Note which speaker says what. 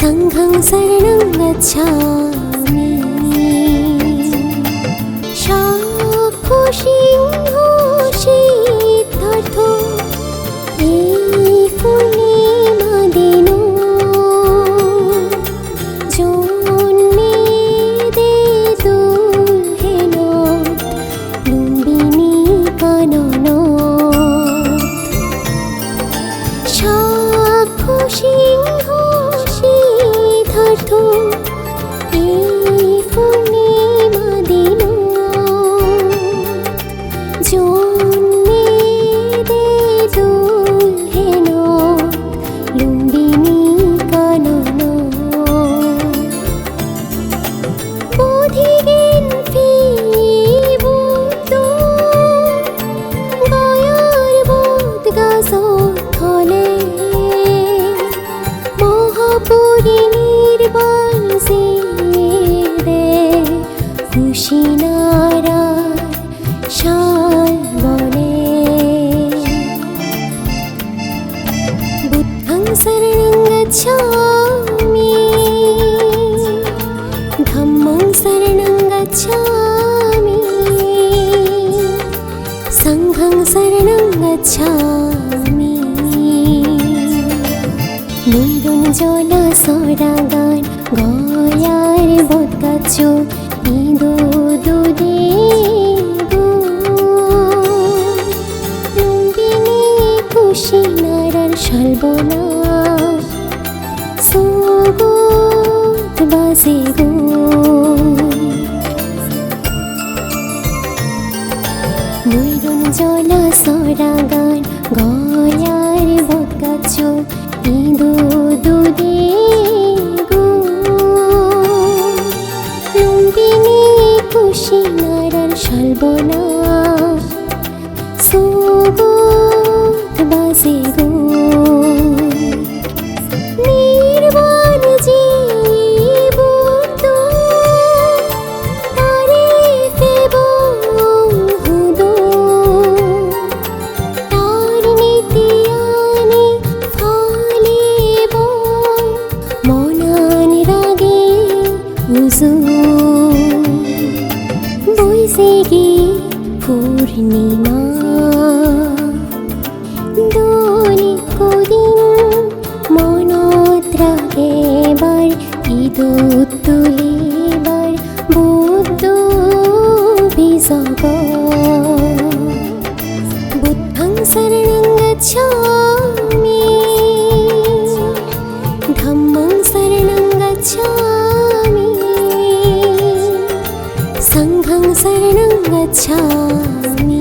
Speaker 1: सङ्घं शरणं गच्छामि शाखुसिंहो শরণং গচ্ছামি ধম্মং শরণং গচ্ছামি সঙ্ঘং শরণং গচ্ছামি নৈরুন জলা সরা গান গয়ার বোধ গাছ ইদো দুদে গো লুম্বিনী কুশিনারার নৈরন জলা সরা গান গয়ার বকাছ গাছ দুদে গো লুম্বিনী কুশিনারার শালবনা সুগত বাজে গো বৈশাখী পূর্ণিমা। দোলি কদিন মনত্রাগেবার বার তুলিবার 흐르는 것처럼.